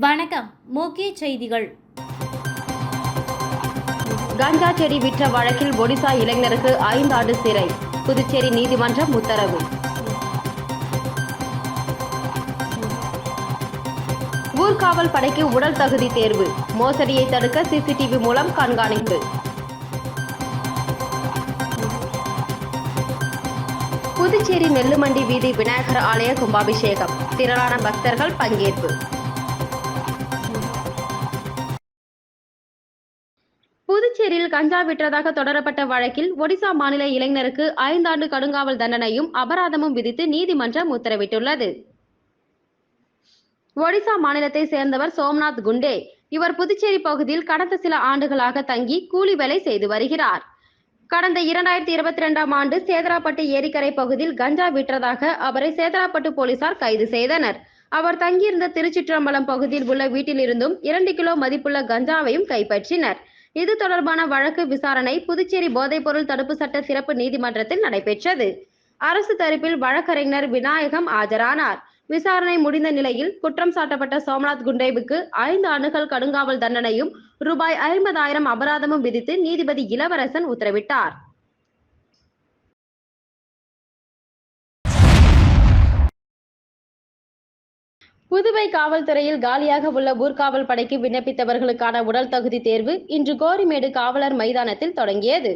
வணக்கம் முக்கிய செய்திகள். கஞ்சா செடி விற்ற வழக்கில் ஒடிசா இளைஞருக்கு ஐந்து ஆண்டு சிறை. புதுச்சேரி நீதிமன்றம் உத்தரவு. ஊர்காவல் படைக்கு உடல் தகுதி தேர்வு. மோசடியை தடுக்க சிசிடிவி மூலம் கண்காணிப்பு. புதுச்சேரி நெல்லுமண்டி வீதி விநாயகர் ஆலய கும்பாபிஷேகம். திரளான பக்தர்கள் பங்கேற்பு. புதுச்சேரியில் கஞ்சா விற்றதாக தொடரப்பட்ட வழக்கில் ஒடிசா மாநில இளைஞருக்கு ஐந்தாண்டு கடுங்காவல் தண்டனையும் அபராதமும் விதித்து நீதிமன்றம் உத்தரவிட்டுள்ளது. ஒடிசா மாநிலத்தை சேர்ந்தவர் சோம்நாத் குண்டே. இவர் புதுச்சேரி பகுதியில் கடந்த சில ஆண்டுகளாக தங்கி கூலி வேலை செய்து வருகிறார். கடந்த இரண்டாயிரத்தி இருபத்தி ரெண்டாம் ஆண்டு சேதராப்பட்டு ஏரிக்கரை பகுதியில் கஞ்சா விற்றதாக அவரை சேதராப்பட்டு போலீசார் கைது செய்தனர். அவர் தங்கியிருந்த திருச்சிற்றம்பலம் பகுதியில் உள்ள வீட்டிலிருந்தும் இரண்டு கிலோ மதிப்புள்ள கஞ்சாவையும் கைப்பற்றினர். இது தொடர்பான வழக்கு விசாரணை புதுச்சேரி போதைப்பொருள் தடுப்பு சட்ட சிறப்பு நீதிமன்றத்தில் நடைபெற்றது. அரசு தரப்பில் வழக்கறிஞர் விநாயகம் ஆஜரானார். விசாரணை முடிந்த நிலையில் குற்றம் சாட்டப்பட்ட சோம்நாத் குண்டேவுக்கு ஐந்து ஆண்டுகள் கடுங்காவல் தண்டனையும் ரூபாய் ஐம்பதாயிரம் அபராதமும் விதித்து நீதிபதி இளவரசன் உத்தரவிட்டார். புதுவை காவல்துறையில் காலியாக உள்ள ஊர்காவல் படைக்கு விண்ணப்பித்தவர்களுக்கான உடல் தகுதி தேர்வு இன்று கோரிமேடு காவலர் மைதானத்தில் தொடங்கியது.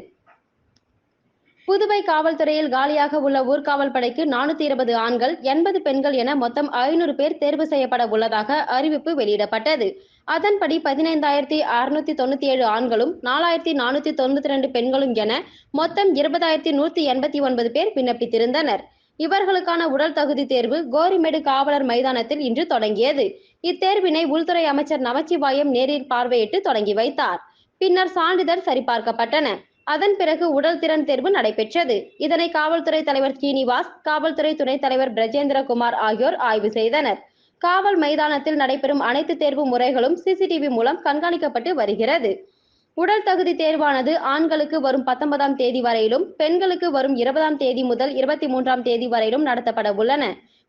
புதுவை காவல்துறையில் காலியாக உள்ள ஊர்காவல் படைக்கு நானூத்தி இருபது ஆண்கள் எண்பது பெண்கள் என மொத்தம் ஐநூறு பேர் தேர்வு செய்யப்பட உள்ளதாக அறிவிப்பு வெளியிடப்பட்டது. அதன்படி பதினைந்தாயிரத்தி அறுநூத்தி தொண்ணூத்தி ஏழு ஆண்களும் நாலாயிரத்தி நானூத்தி தொண்ணூத்தி ரெண்டு பெண்களும் என மொத்தம் இருபதாயிரத்தி நூத்தி எண்பத்தி ஒன்பது பேர் விண்ணப்பித்திருந்தனர். இவர்களுக்கான உடல் தகுதி தேர்வு கோரிமேடு காவலர் மைதானத்தில் இன்று தொடங்கியது. இத்தேர்வினை உள்துறை அமைச்சர் நமச்சிவாயம் நேரில் பார்வையிட்டு தொடங்கி வைத்தார். பின்னர் சான்றிதழ் சரிபார்க்கப்பட்டன. அதன் பிறகு உடல் திறன் தேர்வு நடைபெற்றது. இதனை காவல்துறை தலைவர் சீனிவாஸ் காவல்துறை துணைத் தலைவர் பிரஜேந்திரகுமார் ஆகியோர் ஆய்வு செய்தனர். காவல் மைதானத்தில் நடைபெறும் அனைத்து தேர்வு முறைகளும் சிசிடிவி மூலம் கண்காணிக்கப்பட்டு வருகிறது. உடல் தகுதி தேர்வானது ஆண்களுக்கு வரும் பத்தொன்பதாம் தேதி வரையிலும் பெண்களுக்கு வரும் இருபதாம் தேதி முதல் இருபத்தி மூன்றாம் தேதி வரையிலும் நடத்தப்பட உள்ளன.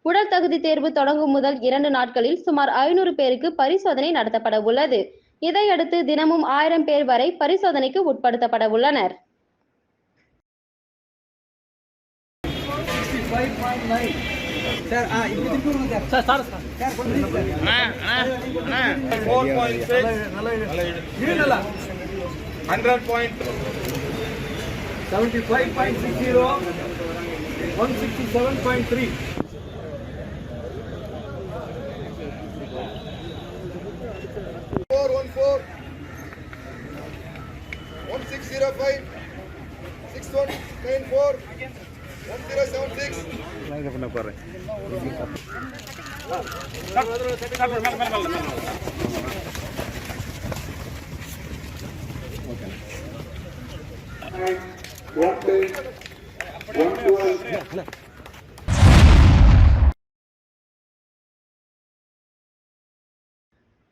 உடல் தகுதி தேர்வு தொடங்கும் முதல் இரண்டு நாட்களில் சுமார் ஐநூறு பேருக்கு பரிசோதனை நடத்தப்பட உள்ளது. இதையடுத்து தினமும் ஆயிரம் பேர் வரை பரிசோதனைக்கு உட்படுத்தப்பட உள்ளனர். Sir hundred point seventy five point six zero one sixty seven point three four one four one six zero five six one nine four one zero seven six ಬರ್ರಿ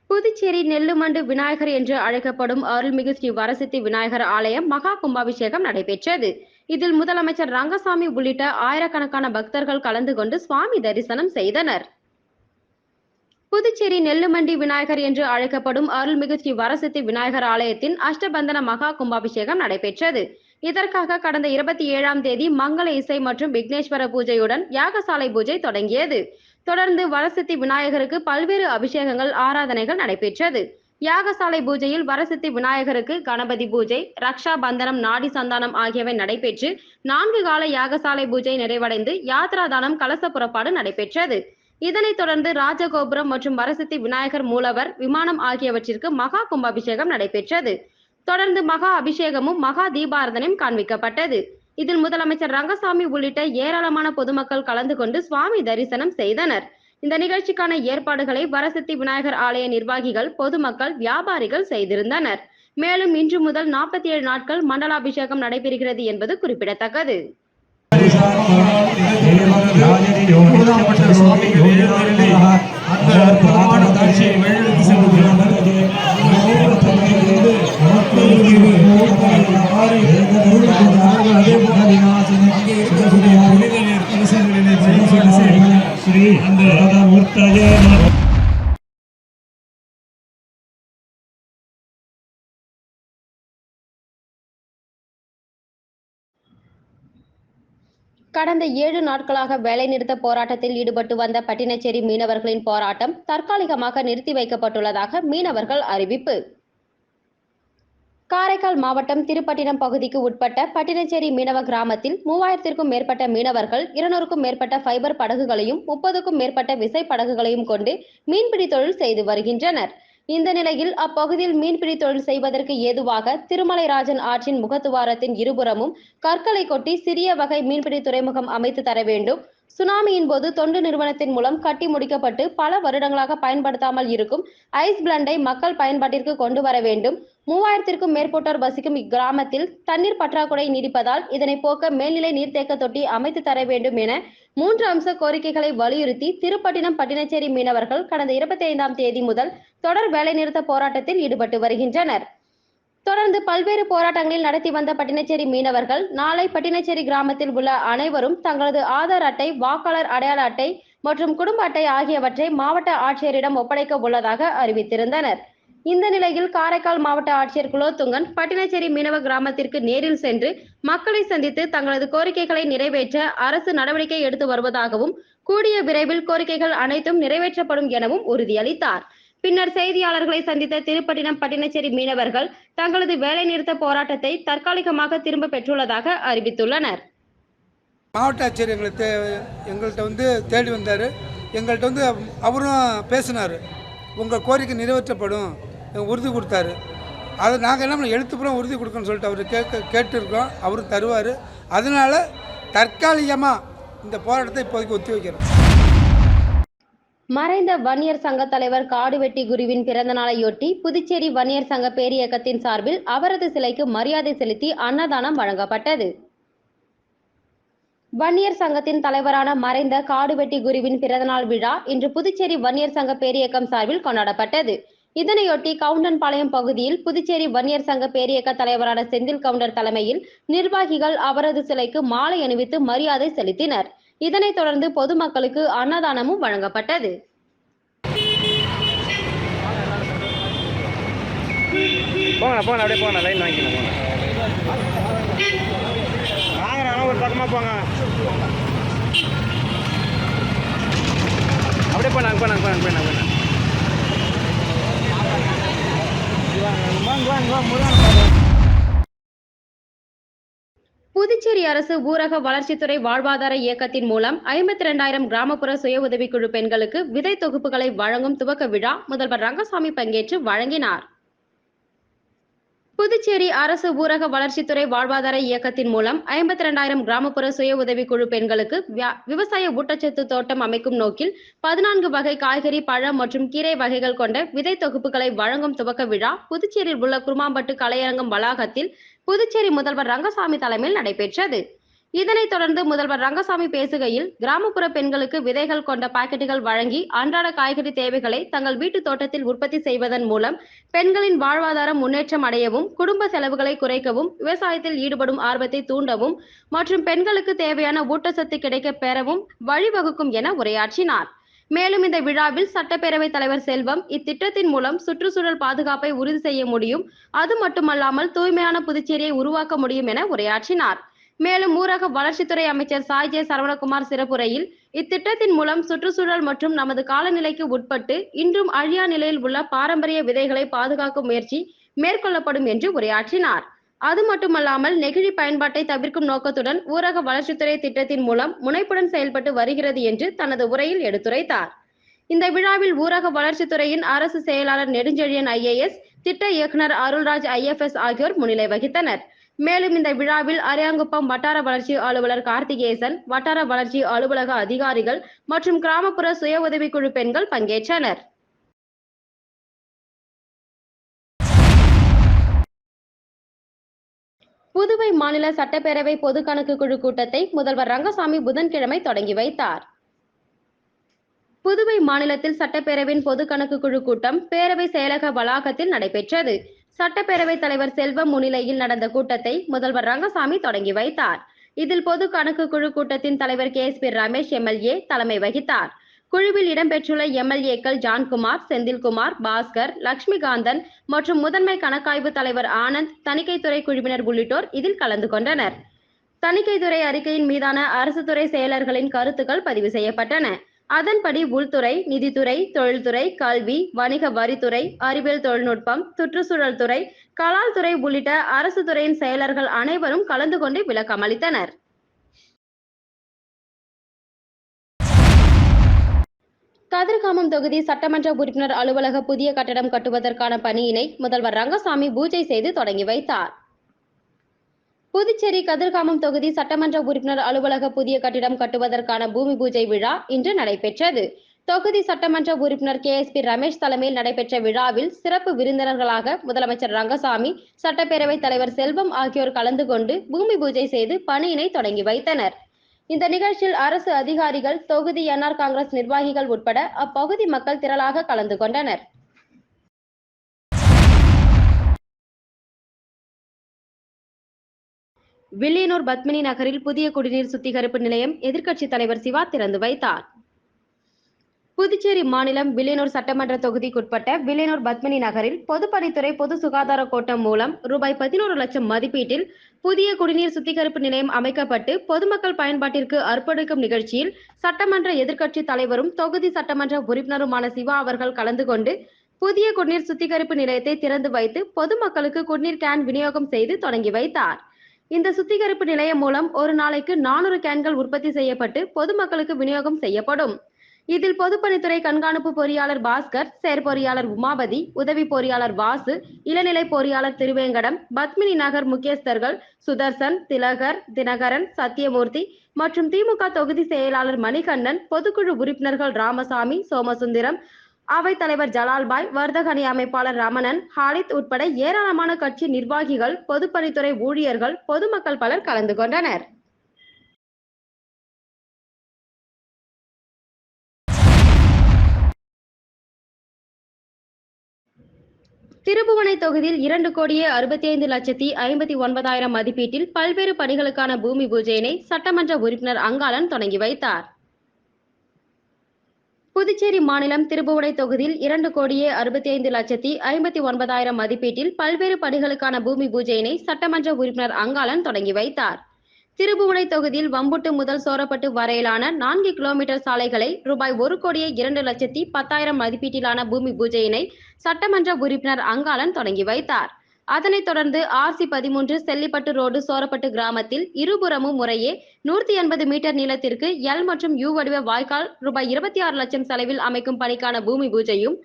புதுச்சேரி நெல்லுமண்டு விநாயகர் என்று அழைக்கப்படும் அருள்மிகு ஸ்ரீ வரசித்தி விநாயகர் ஆலயம் மகா கும்பாபிஷேகம் நடைபெற்றது. இதில் முதலமைச்சர் ரங்கசாமி உள்ளிட்ட ஆயிரக்கணக்கான பக்தர்கள் கலந்து கொண்டு சுவாமி தரிசனம் செய்தனர். புதுச்சேரி நெல்லுமண்டி விநாயகர் என்று அழைக்கப்படும் அருள்மிகு ஸ்ரீ வரசித்தி விநாயகர் ஆலயத்தின் அஷ்டபந்தன மகா கும்பாபிஷேகம் நடைபெற்றது. இதற்காக கடந்த இருபத்தி ஏழாம் தேதி மங்கள இசை மற்றும் விக்னேஸ்வர பூஜையுடன் யாகசாலை பூஜை தொடங்கியது. தொடர்ந்து வரசித்தி விநாயகருக்கு பல்வேறு அபிஷேகங்கள் ஆராதனைகள் நடைபெற்றது. யாகசாலை பூஜையில் வரசித்தி விநாயகருக்கு கணபதி பூஜை ரக்ஷா பந்தனம் நாடி சந்தானம் ஆகியவை நடைபெற்று நான்கு கால யாகசாலை பூஜை நிறைவடைந்து யாத்ராதானம் கலச புறப்பாடு நடைபெற்றது. இதனைத் தொடர்ந்து ராஜகோபுரம் மற்றும் வரசித்தி விநாயகர் மூலவர் விமானம் ஆகியவற்றிற்கு மகா கும்பாபிஷேகம் நடைபெற்றது. தொடர்ந்து மகா அபிஷேகமும் மகா தீபாரதனையும் காண்பிக்கப்பட்டது இதில் முதலமைச்சர் ரங்கசாமி உள்ளிட்ட ஏராளமான பொதுமக்கள் கலந்து கொண்டு சுவாமி தரிசனம் செய்தனர் இந்த நிகழ்ச்சிக்கான ஏற்பாடுகளை வரசித்தி விநாயகர் ஆலய நிர்வாகிகள் பொதுமக்கள் வியாபாரிகள் செய்திருந்தனர் மேலும் இன்று முதல் நாற்பத்தி ஏழு நாட்கள் மண்டலாபிஷேகம் நடைபெறுகிறது என்பது குறிப்பிடத்தக்கது அந்த கடந்த ஏழு நாட்களாக வேலைநிறுத்த போராட்டத்தில் ஈடுபட்டு வந்த பட்டினச்சேரி மீனவர்களின் போராட்டம் தற்காலிகமாக நிறுத்தி வைக்கப்பட்டுள்ளதாக மீனவர்கள் அறிவிப்பு. காரைக்கால் மாவட்டம் திருப்பட்டினம் பகுதிக்கு உட்பட்ட பட்டினச்சேரி மீனவ கிராமத்தில் மூவாயிரத்திற்கும் மேற்பட்ட மீனவர்கள் இருநூறுக்கும் மேற்பட்ட ஃபைபர் படகுகளையும் முப்பதுக்கும் மேற்பட்ட விசை படகுகளையும் கொண்டு மீன்பிடி தொழில் செய்து வருகின்றனர். இந்த நிலையில் அப்பகுதியில் மீன்பிடி தொழில் செய்வதற்கு ஏதுவாக திருமலைராஜன் ஆற்றின் முகத்துவாரத்தின் இருபுறமும் கற்களை கொட்டி சிறிய வகை மீன்பிடி துறைமுகம் அமைத்து தர வேண்டும். சுனாமியின் போது தொண்டு நிறுவனத்தின் மூலம் கட்டி முடிக்கப்பட்டு பல வருடங்களாக பயன்படுத்தாமல் இருக்கும் ஐஸ் பிளண்டை மக்கள் பயன்பாட்டிற்கு கொண்டு வர வேண்டும். மூவாயிரத்திற்கும் மேற்பட்டோர் வசிக்கும் இக்கிராமத்தில் தண்ணீர் பற்றாக்குறை நீடிப்பதால் இதனை போக்க மேல்நிலை நீர்த்தேக்க தொட்டி அமைத்து தர வேண்டும் என மூன்று அம்ச கோரிக்கைகளை வலியுறுத்தி திருப்பட்டினம் பட்டினச்சேரி மீனவர்கள் கடந்த இருபத்தி ஐந்தாம் தேதி முதல் தொடர் வேலைநிறுத்த போராட்டத்தில் ஈடுபட்டு வருகின்றனர். தொடர்ந்து பல்வேறு போராட்டங்களில் நடத்தி வந்த பட்டினச்சேரி மீனவர்கள் நாளை பட்டினச்சேரி கிராமத்தில் உள்ள அனைவரும் தங்களது ஆதார் அட்டை வாக்காளர் அடையாள அட்டை மற்றும் குடும்ப அட்டை ஆகியவற்றை மாவட்ட ஆட்சியரிடம் ஒப்படைக்க உள்ளதாக அறிவித்திருந்தனர். இந்த நிலையில் காரைக்கால் மாவட்ட ஆட்சியர் குலோத்துங்கன் பட்டினச்சேரி மீனவ கிராமத்திற்கு நேரில் சென்று மக்களை சந்தித்து தங்களது கோரிக்கைகளை நிறைவேற்ற அரசு நடவடிக்கை எடுத்து வருவதாகவும் கூடிய விரைவில் கோரிக்கைகள் அனைத்தும் நிறைவேற்றப்படும் எனவும் உறுதியளித்தார். பின்னர் செய்தியாளர்களை சந்தித்த திருப்பட்டினம் பட்டினச்சேரி மீனவர்கள் தங்களது வேலைநிறுத்த போராட்டத்தை தற்காலிகமாக திரும்ப பெற்றுள்ளதாக அறிவித்துள்ளனர். மாவட்ட ஆட்சியர் எங்களை எங்கள்கிட்ட வந்து தேடி வந்தார். எங்கள்கிட்ட வந்து அவரும் பேசினார். உங்கள் கோரிக்கை நிறைவேற்றப்படும். உறுதி கொடுத்தாரு. அதை நாங்கள் என்ன எழுத்துப்புறம் உறுதி கொடுக்கணும்னு சொல்லிட்டு அவர் கேட்க கேட்டிருக்கோம். அவரும் தருவார். அதனால தற்காலிகமாக இந்த போராட்டத்தை இப்போதைக்கு ஒத்தி வைக்கிறோம். மறைந்த வன்னியர் சங்க தலைவர் காடுவெட்டி குருவின் பிறந்த நாளையொட்டி புதுச்சேரி வன்னியர் சங்க பேரியக்கத்தின் சார்பில் அவரது சிலைக்கு மரியாதை செலுத்தி அன்னதானம் வழங்கப்பட்டது. வன்னியர் சங்கத்தின் தலைவரான மறைந்த காடுவெட்டி குருவின் பிறந்தநாள் விழா இன்று புதுச்சேரி வன்னியர் சங்க பேரியக்கம் சார்பில் கொண்டாடப்பட்டது. இதனையொட்டி கவுண்டன்பாளையம் பகுதியில் புதுச்சேரி வன்னியர் சங்க பேரியக்க தலைவரான செந்தில் கவுண்டர் தலைமையில் நிர்வாகிகள் அவரது சிலைக்கு மாலை அணிவித்து மரியாதை செலுத்தினர். இதனைத் தொடர்ந்து பொதுமக்களுக்கு அன்னதானமும் வழங்கப்பட்டது. போங்கண்ணா போங்க அப்படியே போங்க லைன் வாங்கிக்கணும் போங்க வாங்குறாங்க ஒரு பக்கமாக போங்க. அப்படியே போனாங்க போனாங்க போனாங்க போனாங்க போனாங்க வாங்க வாங்க வாங்க முருகன் புதுச்சேரி அரசு ஊரக வளர்ச்சித்துறை வாழ்வாதார இயக்கத்தின் மூலம் ஐம்பத்தி இரண்டாயிரம் கிராமப்புற சுய உதவிக்குழு பெண்களுக்கு விதை தொகுப்புகளை வழங்கும் துவக்க விழா முதல்வர் ரங்கசாமி பங்கேற்று வழங்கினார். புதுச்சேரி அரசு ஊரக வளர்ச்சித்துறை வாழ்வாதார இயக்கத்தின் மூலம் ஐம்பத்தி ரெண்டாயிரம் கிராமப்புற சுய உதவிக்குழு பெண்களுக்கு விவசாய ஊட்டச்சத்து தோட்டம் அமைக்கும் நோக்கில் பதினான்கு வகை காய்கறி பழம் மற்றும் கீரை வகைகள் கொண்ட விதை தொகுப்புகளை வழங்கும் துவக்க விழா புதுச்சேரியில் உள்ள குருமாம்பட்டு கலையரங்கம் வளாகத்தில் புதுச்சேரி முதல்வர் ரங்கசாமி தலைமையில் நடைபெற்றது. இதனைத் தொடர்ந்து முதல்வர் ரங்கசாமி பேசுகையில் கிராமப்புற பெண்களுக்கு விதைகள் கொண்ட பாக்கெட்டுகள் வழங்கி அன்றாட காய்கறி தேவைகளை தங்கள் வீட்டு தோட்டத்தில் உற்பத்தி செய்வதன் மூலம் பெண்களின் வாழ்வாதாரம் முன்னேற்றம் அடையவும் குடும்ப செலவுகளை குறைக்கவும் விவசாயத்தில் ஈடுபடும் ஆர்வத்தை தூண்டவும் மற்றும் பெண்களுக்கு தேவையான ஊட்டச்சத்து கிடைக்க பெறவும் வழிவகுக்கும் என உரையாற்றினார். மேலும் இந்த விழாவில் சட்டப்பேரவைத் தலைவர் செல்வம் இத்திட்டத்தின் மூலம் சுற்றுச்சூழல் பாதுகாப்பை உறுதி செய்ய முடியும் அது மட்டுமல்லாமல் தூய்மையான புதுச்சேரியை உருவாக்க முடியும் என உரையாற்றினார். மேலும் ஊரக வளர்ச்சித்துறை அமைச்சர் சாய் ஜே சரவணகுமார் சிறப்புரையில் இத்திட்டத்தின் மூலம் சுற்றுச்சூழல் மற்றும் நமது காலநிலைக்கு உட்பட்டு இன்றும் அழியா நிலையில் உள்ள பாரம்பரிய விதைகளை பாதுகாக்கும் முயற்சி மேற்கொள்ளப்படும் என்று உரையாற்றினார். அது மட்டுமல்லாமல் நெகிழி பயன்பாட்டை தவிர்க்கும் நோக்கத்துடன் ஊரக வளர்ச்சித்துறை திட்டத்தின் மூலம் முனைப்புடன் செயல்பட்டு வருகிறது என்று தனது உரையில் எடுத்துரைத்தார். இந்த விழாவில் ஊரக வளர்ச்சித்துறையின் அரசு செயலாளர் நெடுஞ்செழியன் ஐஏஎஸ் திட்ட இயக்குனர் அருள்ராஜ் ஐஎஃப்எஸ் ஆகியோர் முன்னிலை வகித்தனர். மேலும் இந்த விழாவில் அரியாங்குப்பம் வட்டார வளர்ச்சி அலுவலர் கார்த்திகேசன் வட்டார வளர்ச்சி அலுவலக அதிகாரிகள் மற்றும் கிராமப்புற சுய உதவிக்குழு பெண்கள் பங்கேற்றனர். புதுவை மாநில சட்டப்பேரவை பொது கணக்கு குழு கூட்டத்தை முதல்வர் ரங்கசாமி புதன்கிழமை தொடங்கி வைத்தார். புதுவை மாநிலத்தில் சட்டப்பேரவையின் பொது கணக்கு குழு கூட்டம் பேரவை செயலக வளாகத்தில் நடைபெற்றது. சட்டப்பேரவைத் தலைவர் செல்வம் முன்னிலையில் நடந்த கூட்டத்தை முதல்வர் ரங்கசாமி தொடங்கி வைத்தார். இதில் பொது கணக்கு குழு கூட்டத்தின் தலைவர் K S P Ramesh MLA தலைமை வகித்தார். குழுவில் இடம்பெற்றுள்ள எம்எல்ஏக்கள் ஜான்குமார் செந்தில்குமார் பாஸ்கர் லட்சுமிகாந்தன் மற்றும் முதன்மை கணக்காய்வு தலைவர் ஆனந்த் தணிக்கைத்துறை குழுவினர் உள்ளிட்டோர் இதில் கலந்து கொண்டனர். தணிக்கைத்துறை அறிக்கையின் மீதான அரசு துறை செயலர்களின் கருத்துக்கள் பதிவு செய்யப்பட்டன. அதன்படி உள்துறை நிதித்துறை தொழில்துறை கல்வி வணிக வரித்துறை அறிவியல் தொழில்நுட்பம் சுற்றுச்சூழல் துறை கலால் துறை உள்ளிட்ட அரசு துறையின் செயலர்கள் அனைவரும் கலந்து கொண்டு விளக்கம் அளித்தனர் கதிர்காமம் தொகுதி சட்டமன்ற உறுப்பினர் அலுவலக புதிய கட்டடம் கட்டுவதற்கான பணியினை முதல்வர் ரங்கசாமி பூஜை செய்து தொடங்கி வைத்தார். புதுச்சேரி கதிர்காமம் தொகுதி சட்டமன்ற உறுப்பினர் அலுவலக புதிய கட்டிடம் கட்டுவதற்கான பூமி பூஜை விழா இன்று நடைபெற்றது. தொகுதி சட்டமன்ற உறுப்பினர் கே எஸ் பி ரமேஷ் தலைமையில் நடைபெற்ற விழாவில் சிறப்பு விருந்தினர்களாக முதலமைச்சர் ரங்கசாமி சட்டப்பேரவைத் தலைவர் செல்வம் ஆகியோர் கலந்து கொண்டு பூமி பூஜை செய்து பணியினை தொடங்கி வைத்தனர். இந்த நிகழ்ச்சியில் அரசு அதிகாரிகள் தொகுதி என்ஆர் காங்கிரஸ் நிர்வாகிகள் உட்பட அப்பகுதி மக்கள் திரளாக கலந்து கொண்டனர். வில்லியனூர் பத்மினி நகரில் புதிய குடிநீர் சுத்திகரிப்பு நிலையம் எதிர்க்கட்சித் தலைவர் சிவா திறந்து வைத்தார். புதுச்சேரி மாநிலம் வில்லியனூர் சட்டமன்ற தொகுதிக்குட்பட்ட வில்லியனூர் பத்மினி நகரில் பொதுப்பணித்துறை பொது சுகாதார கோட்டம் மூலம் ரூபாய் பதினோரு லட்சம் மதிப்பீட்டில் புதிய குடிநீர் சுத்திகரிப்பு நிலையம் அமைக்கப்பட்டு பொதுமக்கள் பயன்பாட்டிற்கு அர்ப்பணிக்கும் நிகழ்ச்சியில் சட்டமன்ற எதிர்க்கட்சி தலைவரும் தொகுதி சட்டமன்ற உறுப்பினருமான சிவா அவர்கள் கலந்து கொண்டு புதிய குடிநீர் சுத்திகரிப்பு நிலையத்தை திறந்து வைத்து பொதுமக்களுக்கு குடிநீர் கேன் விநியோகம் செய்து தொடங்கி வைத்தார். இந்த சுத்திகரிப்பு நிலையம் மூலம் ஒரு நாளைக்கு நானூறு கேன்கள் உற்பத்தி செய்யப்பட்டு பொதுமக்களுக்கு விநியோகம் செய்யப்படும். இதில் பொதுப்பணித்துறை கண்காணிப்பு பொறியாளர் பாஸ்கர் செயற்பொறியாளர் உமாபதி உதவி பொறியாளர் வாசு இளநிலை பொறியாளர் திருவேங்கடம் பத்மினி நகர் முக்கியஸ்தர்கள் சுதர்சன் திலகர் தினகரன் சத்தியமூர்த்தி மற்றும் திமுக தொகுதி செயலாளர் மணிகண்ணன் பொதுக்குழு உறுப்பினர்கள் ராமசாமி சோமசுந்தரம் அவைத் தலைவர் ஜலால்பாய் வர்த்தகணி அமைப்பாளர் ரமணன் ஹாலித் உட்பட ஏராளமான கட்சி நிர்வாகிகள் பொதுப்பணித்துறை ஊழியர்கள் பொதுமக்கள் பலர் கலந்து கொண்டனர். திருபுவனை தொகுதியில் இரண்டு கோடியே அறுபத்தி ஐந்து லட்சத்தி ஐம்பத்தி ஒன்பதாயிரம் மதிப்பீட்டில் பல்வேறு பணிகளுக்கான பூமி பூஜையினை சட்டமன்ற உறுப்பினர் அங்காளன் தொடங்கி வைத்தார். புதுச்சேரி மாநிலம் திருபுவனை தொகுதியில் இரண்டு கோடியே அறுபத்தி ஐந்து லட்சத்தி ஐம்பத்தி ஒன்பதாயிரம் மதிப்பீட்டில் பல்வேறு பணிகளுக்கான பூமி பூஜையினை சட்டமன்ற உறுப்பினர் அங்காளன் தொடங்கி வைத்தார். திருபுவனை தொகுதியில் வம்புட்டு முதல் சோரப்பட்டு வரையிலான நான்கு கிலோமீட்டர் சாலைகளை ரூபாய் ஒரு கோடியே இரண்டு லட்சத்தி பத்தாயிரம் மதிப்பீட்டிலான பூமி பூஜையினை சட்டமன்ற உறுப்பினர் அங்காளன் தொடங்கி வைத்தார். அதனைத் தொடர்ந்து ஆர்சி பதிமூன்று செல்லிப்பட்டு ரோடு சோரப்பட்டு கிராமத்தில் இருபுறமும் முறையே நூற்றி எண்பது மீட்டர் நீளத்திற்கு எல் மற்றும் யூ வடிவ வாய்க்கால் ரூபாய் இருபத்தி ஆறு லட்சம் செலவில் அமைக்கும் பணிக்கான பூமி பூஜையும்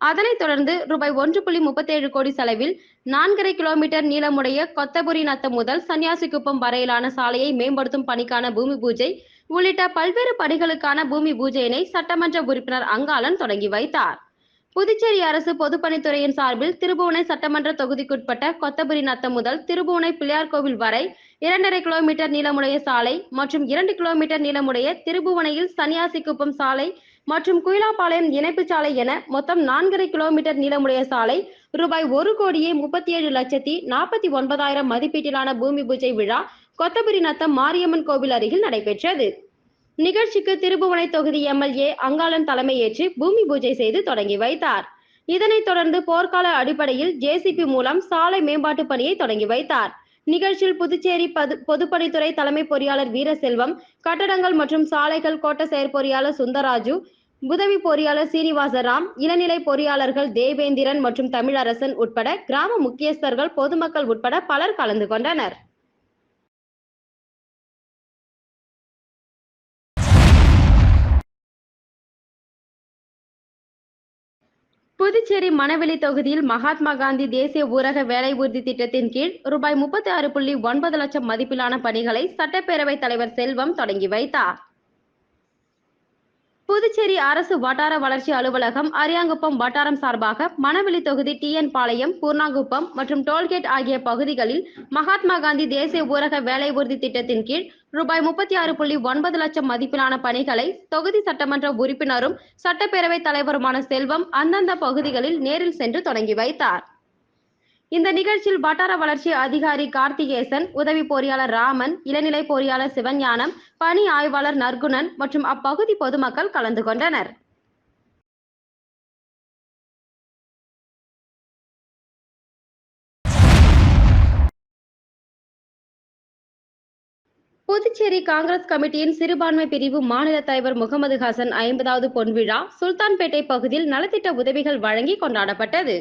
அதனைத் தொடர்ந்து ரூபாய் ஒன்று புள்ளி முப்பத்தேழு கோடி செலவில் நான்கரை கிலோமீட்டர் நீளமுடைய கொத்தபுரி நத்தம் முதல் சன்னியாசிக்குப்பம் வரையிலான சாலையை மேம்படுத்தும் பணிக்கான பூமி பூஜை உள்ளிட்ட பல்வேறு பணிகளுக்கான பூமி பூஜையினை சட்டமன்ற உறுப்பினர் அங்காளன் தொடங்கி வைத்தார். புதுச்சேரி அரசு பொதுப்பணித்துறையின் சார்பில் திருபுவனை சட்டமன்ற தொகுதிக்குட்பட்ட கொத்தபுரி நத்தம் முதல் திருபுவனை பிள்ளையார் கோவில் வரை இரண்டரை கிலோமீட்டர் நீளமுடைய சாலை மற்றும் இரண்டு கிலோமீட்டர் நீளமுடைய திருபுவனையில் சன்னியாசிக்குப்பம் சாலை மற்றும் குயிலாப்பாளையம் இணைப்பு சாலை என மொத்தம் நான்கரை கிலோமீட்டர் நீளமுடைய சாலை ரூபாய் ஒரு கோடியே முப்பத்தி ஏழு லட்சத்தி நாற்பத்தி ஒன்பதாயிரம் மதிப்பீட்டிலான பூமி பூஜை விழா கொத்தபுரி நத்தம் மாரியம்மன் கோவில் அருகில் நடைபெற்றது. நிகழ்ச்சிக்கு திருபுவனை தொகுதி எம்எல்ஏ அங்காளன் தலைமையேற்று பூமி பூஜை செய்து தொடங்கி வைத்தார். இதனைத் தொடர்ந்து போர்க்கால அடிப்படையில் ஜேசிபி மூலம் சாலை மேம்பாட்டு பணியை தொடங்கி வைத்தார். நிகழ்ச்சியில் புதுச்சேரி பது பொதுப்பணித்துறை தலைமை பொறியாளர் வீரசெல்வம் கட்டடங்கள் மற்றும் சாலைகள் கோட்ட செயற்பொறியாளர் சுந்தராஜு உதவி பொறியாளர் சீனிவாசராம் இளநிலை பொறியாளர்கள் தேவேந்திரன் மற்றும் தமிழரசன் உட்பட கிராம முக்கியஸ்தர்கள் பொதுமக்கள் உட்பட பலர் கலந்து கொண்டனர். புதுச்சேரி மணவெளி தொகுதியில் மகாத்மா காந்தி தேசிய ஊரக வேலை உறுதி திட்டத்தின் கீழ் ரூபாய் முப்பத்தி ஆறு புள்ளி ஒன்பது லட்சம் மதிப்பிலான பணிகளை சட்டப்பேரவைத் தலைவர் செல்வம் தொடங்கி வைத்தார். புதுச்சேரி அரசு வட்டார வளர்ச்சி அலுவலகம் அரியாங்குப்பம் வட்டாரம் சார்பாக மணவெளி தொகுதி டிஎன் பாளையம் பூர்ணாங்குப்பம் மற்றும் டோல்கேட் ஆகிய பகுதிகளில் மகாத்மா காந்தி தேசிய ஊரக வேலை உறுதி திட்டத்தின் கீழ் ரூபாய் முப்பத்தி ஆறு புள்ளி ஒன்பது லட்சம் மதிப்பிலான பணிகளை தொகுதி சட்டமன்ற உறுப்பினரும் சட்டப்பேரவைத் தலைவருமான செல்வம் அந்தந்த பகுதிகளில் நேரில் சென்று தொடங்கி வைத்தார். இந்த நிகழ்ச்சியில் வட்டார வளர்ச்சி அதிகாரி கார்த்திகேசன் உதவி பொறியாளர் ராமன் இளநிலை பொறியாளர் சிவஞானம் பணி ஆய்வாளர் நற்குணன் மற்றும் அப்பகுதி பொதுமக்கள் கலந்து கொண்டனர். புதுச்சேரி காங்கிரஸ் கமிட்டியின் சிறுபான்மை பிரிவு மாநில தலைவர் முகமது ஹசன் ஐம்பதாவது பொன்விழா சுல்தான்பேட்டை பகுதியில் நலத்திட்ட உதவிகள் வழங்கி கொண்டாடப்பட்டது.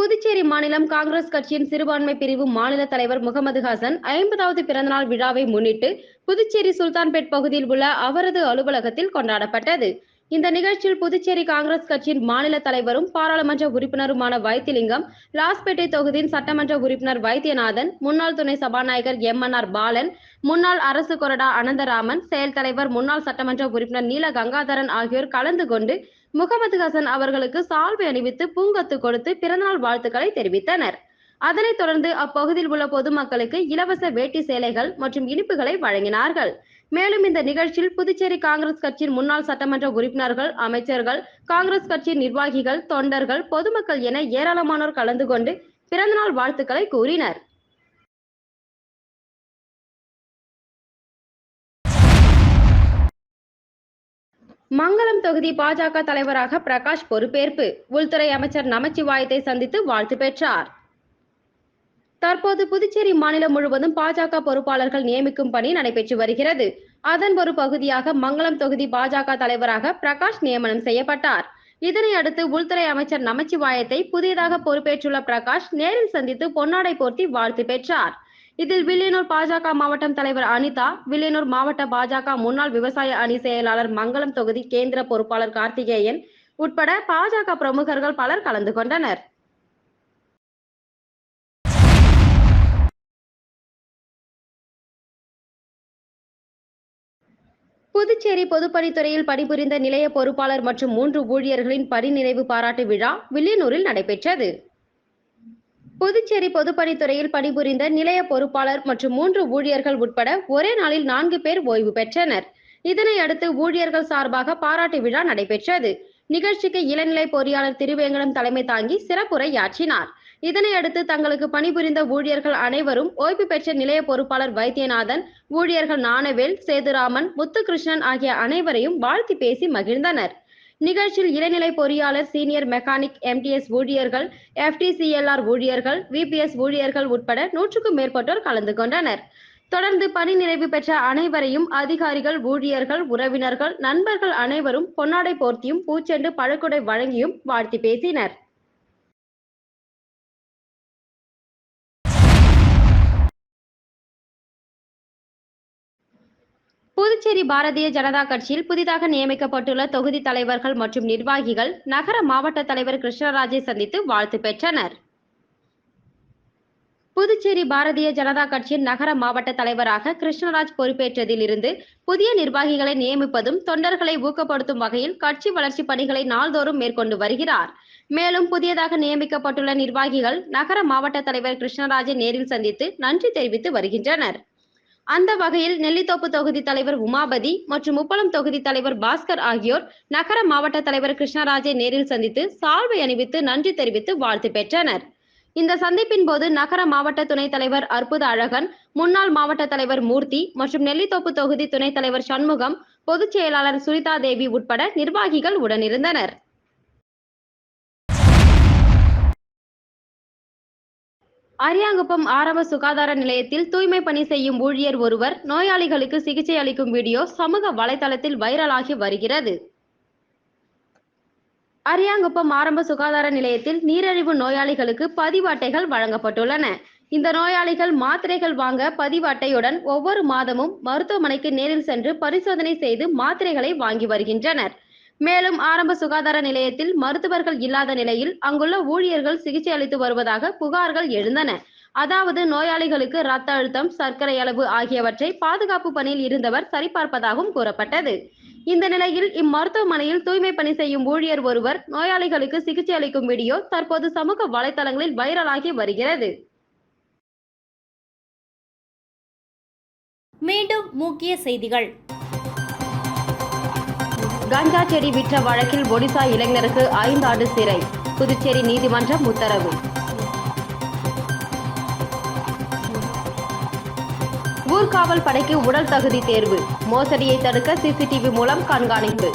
புதுச்சேரி மாநிலம் காங்கிரஸ் கட்சியின் சிறுபான்மை பிரிவு மாநில தலைவர் முகமது ஹசன் ஐம்பதாவது பிறந்தநாள் விழாவை முன்னிட்டு புதுச்சேரி சுல்தான்பேட் பகுதியில் உள்ள அவரது அலுவலகத்தில் கொண்டாடப்பட்டது. இந்த நிகழ்ச்சியில் புதுச்சேரி காங்கிரஸ் கட்சியின் மாநில தலைவரும் பாராளுமன்ற உறுப்பினருமான வைத்திலிங்கம் லாஸ்பேட்டை தொகுதியின் சட்டமன்ற உறுப்பினர் வைத்தியநாதன் முன்னாள் துணை சபாநாயகர் எம் என் ஆர் பாலன் முன்னாள் அரசு கொறடா அனந்தராமன் செயல் தலைவர் முன்னாள் சட்டமன்ற உறுப்பினர் நீல கங்காதரன் ஆகியோர் கலந்து கொண்டு முகமது ஹசன் அவர்களுக்கு சால்வை அணிவித்து பூங்கொத்து கொடுத்து பிறந்தநாள் வாழ்த்துக்களை தெரிவித்தனர். அதனைத் தொடர்ந்து அப்பகுதியில் உள்ள பொதுமக்களுக்கு இலவச வேட்டி சேலைகள் மற்றும் இனிப்புகளை வழங்கினார்கள். மேலும் இந்த நிகழ்ச்சியில் புதுச்சேரி காங்கிரஸ் கட்சியின் முன்னாள் சட்டமன்ற உறுப்பினர்கள் அமைச்சர்கள் காங்கிரஸ் கட்சியின் நிர்வாகிகள் தொண்டர்கள் பொதுமக்கள் என ஏராளமானோர் கலந்து கொண்டு பிறந்தநாள் வாழ்த்துக்களை கூறினர். மங்களம் தொகுதி பாஜக தலைவராக பிரகாஷ் பொறுப்பேற்பு. உள்துறை அமைச்சர் நமச்சிவாயத்தை சந்தித்து வாழ்த்து பெற்றார். தற்போது புதுச்சேரி மாநிலம் முழுவதும் பாஜக பொறுப்பாளர்கள் நியமிக்கும் பணி நடைபெற்று வருகிறது. அதன் ஒரு பகுதியாக மங்களம் தொகுதி பாஜக தலைவராக பிரகாஷ் நியமனம் செய்யப்பட்டார். இதனை அடுத்து உள்துறை அமைச்சர் நமச்சிவாயத்தை புதியதாக பொறுப்பேற்றுள்ள பிரகாஷ் நேரில் சந்தித்து பொன்னாடை போர்த்தி வாழ்த்து பெற்றார். இதில் வில்லியனூர் பாஜக மாவட்டம் தலைவர் அனிதா வில்லியனூர் மாவட்ட பாஜக முன்னாள் விவசாய அணி செயலாளர் மங்களம் தொகுதி கேந்திர பொறுப்பாளர் கார்த்திகேயன் உட்பட பாஜக பிரமுகர்கள் பலர் கலந்து கொண்டனர். புதுச்சேரி பொதுப்பணித்துறையில் பணிபுரிந்த நிலைய பொறுப்பாளர் மற்றும் மூன்று ஊழியர்களின் பணிநிறைவு பாராட்டு விழா வில்லியனூரில் நடைபெற்றது. புதுச்சேரி பொதுப்பணித்துறையில் பணிபுரிந்த நிலைய பொறுப்பாளர் மற்றும் மூன்று ஊழியர்கள் உட்பட ஒரே நாளில் நான்கு பேர் ஓய்வு பெற்றனர். இதனை அடுத்து ஊழியர்கள் சார்பாக பாராட்டு விழா நடைபெற்றது. நிகழ்ச்சிக்கு இளநிலை பொறியாளர் திருவேங்கடம் தலைமை தாங்கி சிறப்புரையாற்றினார். இதனை அடுத்து தங்களுக்கு பணிபுரிந்த ஊழியர்கள் அனைவரும் ஓய்வு பெற்ற நிலைய பொறுப்பாளர் வைத்தியநாதன் ஊழியர்கள் நாணவேல் சேதுராமன் முத்துகிருஷ்ணன் ஆகிய அனைவரையும் வாழ்த்தி பேசி மகிழ்ந்தனர். நிகழ்ச்சியில் இளநிலை பொறியாளர் சீனியர் மெக்கானிக் எம்டிஎஸ் ஊழியர்கள் எஃப்டிசிஎல்ஆர் ஊழியர்கள் விபிஎஸ் ஊழியர்கள் உட்பட நூற்றுக்கும் மேற்பட்டோர் கலந்து கொண்டனர். தொடர்ந்து பணி நிறைவு பெற்ற அனைவரையும் அதிகாரிகள் ஊழியர்கள் உறவினர்கள் நண்பர்கள் அனைவரும் பொன்னாடை போர்த்தியும் பூச்செண்டு பழக்குடை வழங்கியும் வாழ்த்தி பேசினர். புதுச்சேரி பாரதிய ஜனதா கட்சியில் புதிதாக நியமிக்கப்பட்டுள்ள தொகுதி தலைவர்கள் மற்றும் நிர்வாகிகள் நகர மாவட்ட தலைவர் கிருஷ்ணராஜை சந்தித்து வாழ்த்து பெற்றனர். புதுச்சேரி பாரதிய ஜனதா கட்சியின் நகர மாவட்ட தலைவராக கிருஷ்ணராஜ் பொறுப்பேற்றதிலிருந்து புதிய நிர்வாகிகளை நியமிப்பதும் தொண்டர்களை ஊக்கப்படுத்தும் வகையில் கட்சி வளர்ச்சி பணிகளை நாள்தோறும் மேற்கொண்டு வருகிறார். மேலும் புதியதாக நியமிக்கப்பட்டுள்ள நிர்வாகிகள் நகர மாவட்ட தலைவர் கிருஷ்ணராஜை நேரில் சந்தித்து நன்றி தெரிவித்து வருகின்றனர். அந்த வகையில் நெல்லித்தோப்பு தொகுதி தலைவர் உமாபதி மற்றும் உப்பளம் தொகுதி தலைவர் பாஸ்கர் ஆகியோர் நகர மாவட்ட தலைவர் கிருஷ்ணராஜை நேரில் சந்தித்து சால்வை அணிவித்து நன்றி தெரிவித்து வாழ்த்து பெற்றனர். இந்த சந்திப்பின் போது நகர மாவட்ட துணைத் தலைவர் அற்புத அழகன் முன்னாள் மாவட்ட தலைவர் மூர்த்தி மற்றும் நெல்லித்தோப்பு தொகுதி துணைத் தலைவர் சண்முகம் பொதுச் செயலாளர் சுனிதா தேவி உட்பட நிர்வாகிகள் உடனிருந்தனர். அரியாங்குப்பம் ஆரம்ப சுகாதார நிலையத்தில் தூய்மை பணி செய்யும் ஊழியர் ஒருவர் நோயாளிகளுக்கு சிகிச்சை அளிக்கும் வீடியோ சமூக வலைதளத்தில் வைரலாகி வருகிறது. அரியாங்குப்பம் ஆரம்ப சுகாதார நிலையத்தில் நீரிழிவு நோயாளிகளுக்கு பதிவு அட்டைகள் வழங்கப்பட்டுள்ளன. இந்த நோயாளிகள் மாத்திரைகள் வாங்க பதிவு அட்டையுடன் ஒவ்வொரு மாதமும் மருத்துவமனைக்கு நேரில் சென்று பரிசோதனை செய்து மாத்திரைகளை வாங்கி வருகின்றனர். மேலும் ஆரம்ப சுகாதார நிலையத்தில் மருத்துவர்கள் இல்லாத நிலையில் அங்குள்ள ஊழியர்கள் சிகிச்சை அளித்து வருவதாக புகார்கள் எழுந்தன. அதாவது நோயாளிகளுக்கு இரத்த அழுத்தம் சர்க்கரை அளவு ஆகியவற்றை பாதுகாப்பு பணியில் இருந்தவர் சரிபார்ப்பதாகவும் கூறப்பட்டது. இந்த நிலையில் இம்மருத்துவமனையில் தூய்மை பணி செய்யும் ஊழியர் ஒருவர் நோயாளிகளுக்கு சிகிச்சை அளிக்கும் வீடியோ தற்போது சமூக வலைதளங்களில் வைரலாகி வருகிறது. மீண்டும் முக்கிய செய்திகள். கஞ்சா செடி விற்ற வழக்கில் ஒடிசா இளைஞருக்கு ஐந்து ஆண்டு சிறை. புதுச்சேரி நீதிமன்றம் உத்தரவு. ஊர்காவல் படைக்கு உடல் தகுதி தேர்வு. மோசடியை தடுக்க சிசிடிவி மூலம் கண்காணிப்பு.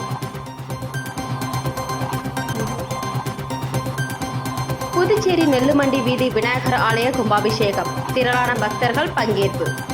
புதுச்சேரி நெல்லுமண்டி வீதி விநாயகர் ஆலய கும்பாபிஷேகம். திரளான பக்தர்கள் பங்கேற்பு.